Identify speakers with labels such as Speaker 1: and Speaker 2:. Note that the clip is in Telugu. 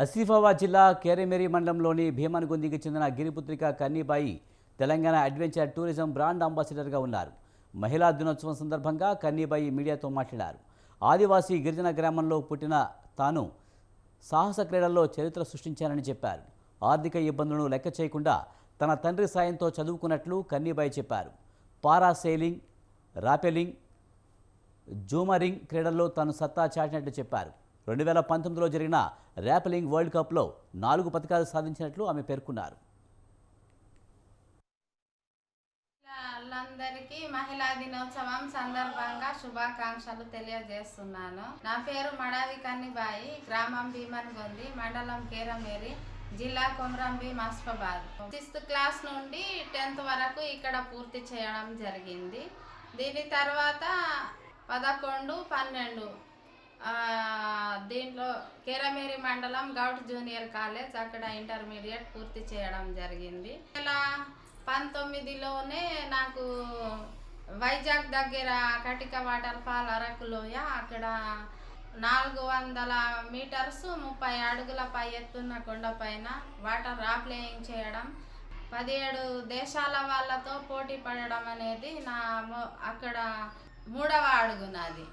Speaker 1: ఆసిఫాబాద్ జిల్లా కేరేమేరి మండలంలోని భీమన్గొందికి చెందిన Giriputrika Kannibai Telangana adventure tourism brand అంబాసిడర్గా ఉన్నారు. మహిళా దినోత్సవం సందర్భంగా కన్నీబాయి మీడియాతో మాట్లాడారు. ఆదివాసీ గిరిజన గ్రామంలో పుట్టిన తాను సాహస క్రీడల్లో చరిత్ర సృష్టించానని చెప్పారు. ఆర్థిక ఇబ్బందులను లెక్క చేయకుండా తన తండ్రి సాయంతో చదువుకున్నట్లు కన్నీబాయి చెప్పారు. పారా సెయిలింగ్ రాపెలింగ్ జూమరింగ్ క్రీడల్లో తాను సత్తా చాటినట్లు చెప్పారు. రెండు వేల పంతొమ్మిదిలో జరిగిన ర్యాపలింగ్ వరల్డ్ కప్లో నాలుగు పథకాలు సాధించినట్లు ఆమె పేర్కొన్నారు.
Speaker 2: వాళ్ళందరికీ మహిళా దినోత్సవం సందర్భంగా శుభాకాంక్షలు తెలియజేస్తున్నాను. నా పేరు మడావి కన్నిబాయి గ్రామం భీమన్గొంది మండలం కేరమేరి జిల్లా కొమరంభీం మస్ఫాబాద్ సిక్స్త్ క్లాస్ నుండి టెన్త్ వరకు ఇక్కడ పూర్తి చేయడం జరిగింది. దీని తర్వాత పదకొండు పన్నెండు కేరమేరి మండలం గౌట్ జూనియర్ కాలేజ్ అక్కడ ఇంటర్మీడియట్ పూర్తి చేయడం జరిగింది. ఇలా పంతొమ్మిదిలోనే నాకు వైజాగ్ దగ్గర కటిక వాటర్ ఫాల్ అరకులోయ అక్కడ నాలుగు వందల మీటర్స్ ముప్పై అడుగుల పై ఎత్తున్న కొండపైన వాటర్ రాప్లేయింగ్ చేయడం పదిహేడు దేశాల వాళ్ళతో పోటీ పడడం అనేది నా అక్కడ మూడవ అడుగు నాది